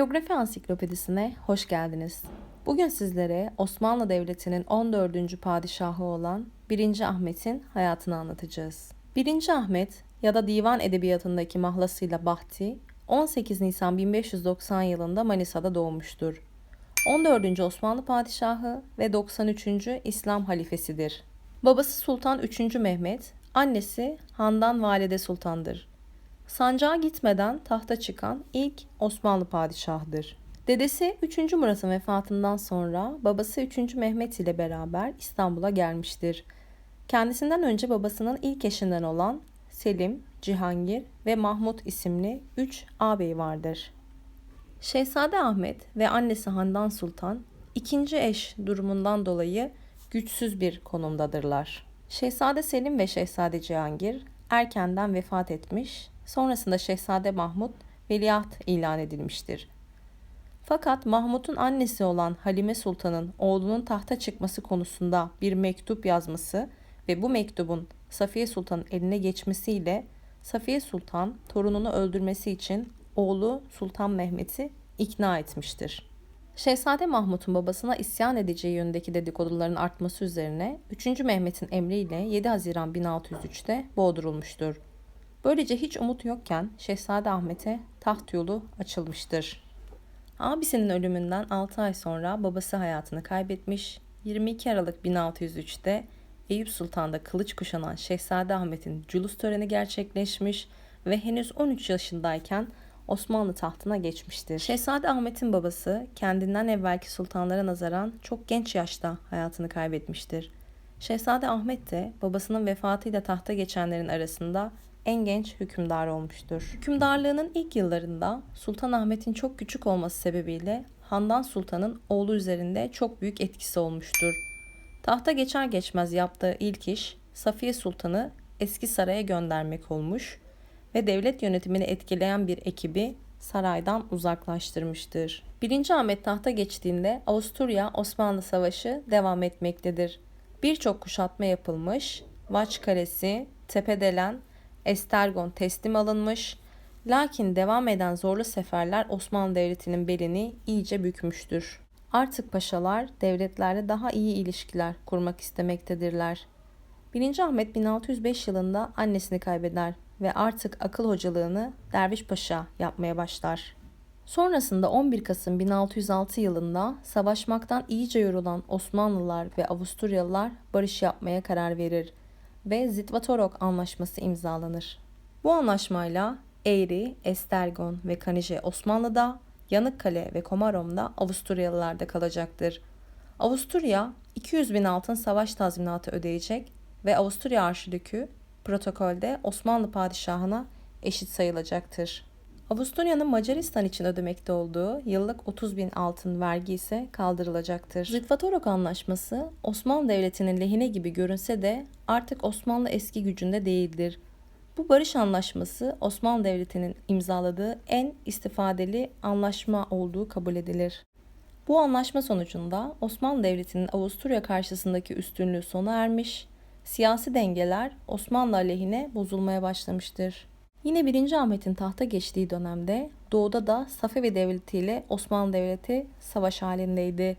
Biyografi Ansiklopedisine hoş geldiniz. Bugün sizlere Osmanlı Devleti'nin 14. padişahı olan 1. Ahmet'in hayatını anlatacağız. 1. Ahmet ya da divan edebiyatındaki mahlasıyla Bahti 18 Nisan 1590 yılında Manisa'da doğmuştur. 14. Osmanlı padişahı ve 93. İslam halifesidir. Babası Sultan 3. Mehmet, annesi Handan Valide Sultan'dır. Sancağa gitmeden tahta çıkan ilk Osmanlı padişahıdır. Dedesi 3. Murat'ın vefatından sonra babası 3. Mehmet ile beraber İstanbul'a gelmiştir. Kendisinden önce babasının ilk eşinden olan Selim, Cihangir ve Mahmut isimli 3 ağabeyi vardır. Şehzade Ahmet ve annesi Handan Sultan ikinci eş durumundan dolayı güçsüz bir konumdadırlar. Şehzade Selim ve Şehzade Cihangir erkenden vefat etmiş, sonrasında Şehzade Mahmut veliaht ilan edilmiştir. Fakat Mahmut'un annesi olan Halime Sultan'ın oğlunun tahta çıkması konusunda bir mektup yazması ve bu mektubun Safiye Sultan'ın eline geçmesiyle Safiye Sultan torununu öldürmesi için oğlu Sultan Mehmet'i ikna etmiştir. Şehzade Mahmut'un babasına isyan edeceği yönündeki dedikoduların artması üzerine 3. Mehmet'in emriyle 7 Haziran 1603'te boğdurulmuştur. Böylece hiç umut yokken Şehzade Ahmet'e taht yolu açılmıştır. Abisinin ölümünden 6 ay sonra babası hayatını kaybetmiş, 22 Aralık 1603'te Eyüp Sultan'da kılıç kuşanan Şehzade Ahmet'in culus töreni gerçekleşmiş ve henüz 13 yaşındayken Osmanlı tahtına geçmiştir. Şehzade Ahmet'in babası kendinden evvelki sultanlara nazaran çok genç yaşta hayatını kaybetmiştir. Şehzade Ahmet de babasının vefatıyla tahta geçenlerin arasında en genç hükümdar olmuştur. Hükümdarlığının ilk yıllarında Sultan Ahmet'in çok küçük olması sebebiyle Handan Sultan'ın oğlu üzerinde çok büyük etkisi olmuştur. Tahta geçer geçmez yaptığı ilk iş Safiye Sultan'ı eski saraya göndermek olmuş ve devlet yönetimini etkileyen bir ekibi saraydan uzaklaştırmıştır. 1. Ahmet tahta geçtiğinde Avusturya-Osmanlı Savaşı devam etmektedir. Birçok kuşatma yapılmış, Vaç Kalesi, Tepedelen, Estergon teslim alınmış, lakin devam eden zorlu seferler Osmanlı Devleti'nin belini iyice bükmüştür. Artık paşalar devletlerle daha iyi ilişkiler kurmak istemektedirler. 1. Ahmet 1605 yılında annesini kaybeder ve artık akıl hocalığını Derviş Paşa yapmaya başlar. Sonrasında 11 Kasım 1606 yılında savaşmaktan iyice yorulan Osmanlılar ve Avusturyalılar barış yapmaya karar verir ve Zitvatorok Anlaşması imzalanır. Bu anlaşmayla Eğri, Estergon ve Kanije Osmanlı'da, Yanıkkale ve Komarom'da Avusturyalılarda kalacaktır. Avusturya 200 bin altın savaş tazminatı ödeyecek ve Avusturya Arşidükü protokolde Osmanlı padişahına eşit sayılacaktır. Avusturya'nın Macaristan için ödemekte olduğu yıllık 30 bin altın vergi ise kaldırılacaktır. Zitvatorok Anlaşması Osmanlı Devleti'nin lehine gibi görünse de artık Osmanlı eski gücünde değildir. Bu barış anlaşması Osmanlı Devleti'nin imzaladığı en istifadeli anlaşma olduğu kabul edilir. Bu anlaşma sonucunda Osmanlı Devleti'nin Avusturya karşısındaki üstünlüğü sona ermiş, siyasi dengeler Osmanlı aleyhine bozulmaya başlamıştır. Yine 1. Ahmet'in tahta geçtiği dönemde doğuda da Safevi Devleti ile Osmanlı Devleti savaş halindeydi.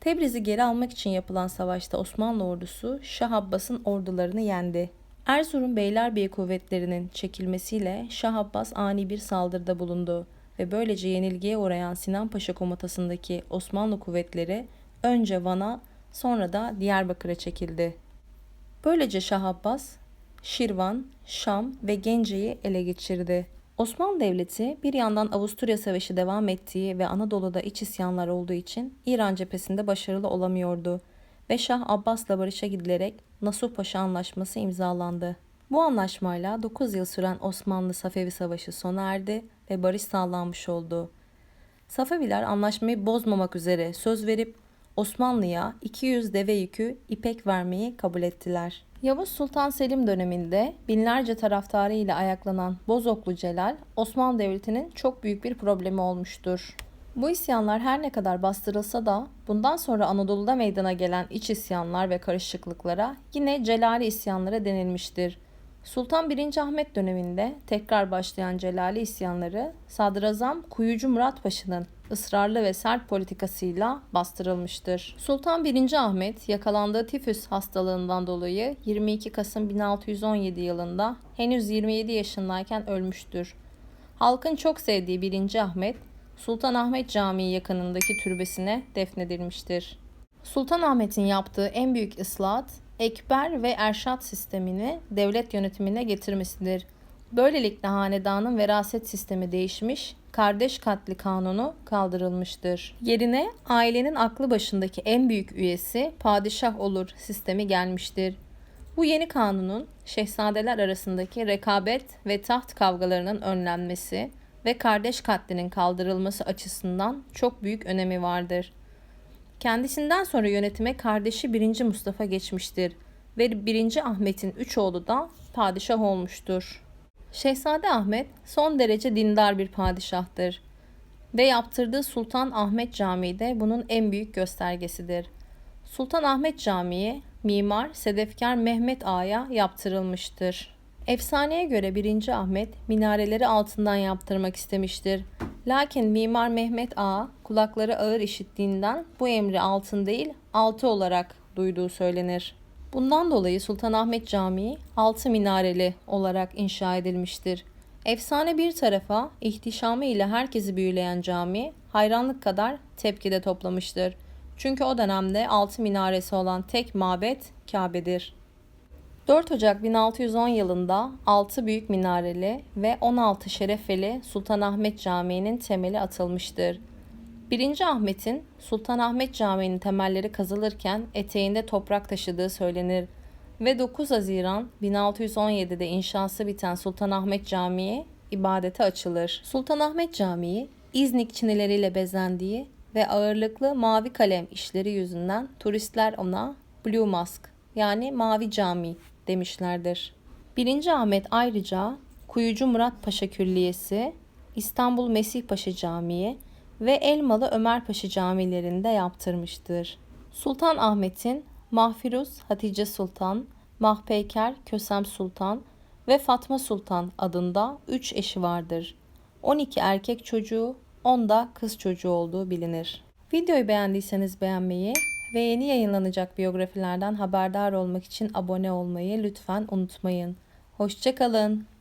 Tebriz'i geri almak için yapılan savaşta Osmanlı ordusu Şah Abbas'ın ordularını yendi. Erzurum Beylerbeyi kuvvetlerinin çekilmesiyle Şah Abbas ani bir saldırıda bulundu ve böylece yenilgiye uğrayan Sinan Paşa komutasındaki Osmanlı kuvvetleri önce Van'a sonra da Diyarbakır'a çekildi. Böylece Şah Abbas, Şirvan, Şam ve Gence'yi ele geçirdi. Osmanlı Devleti bir yandan Avusturya Savaşı devam ettiği ve Anadolu'da iç isyanlar olduğu için İran cephesinde başarılı olamıyordu ve Şah Abbas'la barışa gidilerek Nasuh Paşa Anlaşması imzalandı. Bu anlaşmayla 9 yıl süren Osmanlı-Safevi Savaşı sona erdi ve barış sağlanmış oldu. Safeviler anlaşmayı bozmamak üzere söz verip Osmanlı'ya 200 deve yükü ipek vermeyi kabul ettiler. Yavuz Sultan Selim döneminde binlerce taraftarı ile ayaklanan Bozoklu Celal, Osmanlı Devleti'nin çok büyük bir problemi olmuştur. Bu isyanlar her ne kadar bastırılsa da bundan sonra Anadolu'da meydana gelen iç isyanlar ve karışıklıklara yine Celali isyanları denilmiştir. Sultan 1. Ahmet döneminde tekrar başlayan Celali isyanları Sadrazam Kuyucu Murat Paşa'nın ısrarlı ve sert politikasıyla bastırılmıştır. Sultan 1. Ahmet yakalandığı tifüs hastalığından dolayı 22 Kasım 1617 yılında henüz 27 yaşındayken ölmüştür. Halkın çok sevdiği 1. Ahmet, Sultanahmet Camii yakınındaki türbesine defnedilmiştir. Sultanahmet'in yaptığı en büyük ıslahat, ekber ve erşat sistemini devlet yönetimine getirmesidir. Böylelikle hanedanın veraset sistemi değişmiş, kardeş katli kanunu kaldırılmıştır. Yerine ailenin aklı başındaki en büyük üyesi padişah olur sistemi gelmiştir. Bu yeni kanunun şehzadeler arasındaki rekabet ve taht kavgalarının önlenmesi ve kardeş katlinin kaldırılması açısından çok büyük önemi vardır. Kendisinden sonra yönetime kardeşi 1. Mustafa geçmiştir ve 1. Ahmet'in üç oğlu da padişah olmuştur. Şehzade Ahmet son derece dindar bir padişahtır ve yaptırdığı Sultan Ahmet Camii de bunun en büyük göstergesidir. Sultan Ahmet Camii mimar Sedefkar Mehmet Ağa'ya yaptırılmıştır. Efsaneye göre 1. Ahmet minareleri altından yaptırmak istemiştir. Lakin mimar Mehmet Ağa kulakları ağır işittiğinden bu emri altın değil altı olarak duyduğu söylenir. Bundan dolayı Sultanahmet Camii altı minareli olarak inşa edilmiştir. Efsane bir tarafa ihtişamı ile herkesi büyüleyen cami hayranlık kadar tepkide toplamıştır. Çünkü o dönemde altı minaresi olan tek mabet Kabe'dir. 4 Ocak 1610 yılında 6 büyük minareli ve 16 şerefeli Sultanahmet Camii'nin temeli atılmıştır. 1. Ahmet'in Sultanahmet Camii'nin temelleri kazılırken eteğinde toprak taşıdığı söylenir ve 9 Haziran 1617'de inşası biten Sultanahmet Camii ibadete açılır. Sultanahmet Camii İznik çinileriyle bezendiği ve ağırlıklı mavi kalem işleri yüzünden turistler ona Blue Mosque yani Mavi Cami demişlerdir. 1. Ahmet ayrıca Kuyucu Murat Paşa Külliyesi, İstanbul Mesih Paşa Camii ve Elmalı Ömer Paşa camilerinde yaptırmıştır. Sultan Ahmet'in Mahfiruz Hatice Sultan, Mahpeyker Kösem Sultan ve Fatma Sultan adında 3 eşi vardır. 12 erkek çocuğu, 10 da kız çocuğu olduğu bilinir. Videoyu beğendiyseniz beğenmeyi ve yeni yayınlanacak biyografilerden haberdar olmak için abone olmayı lütfen unutmayın. Hoşçakalın.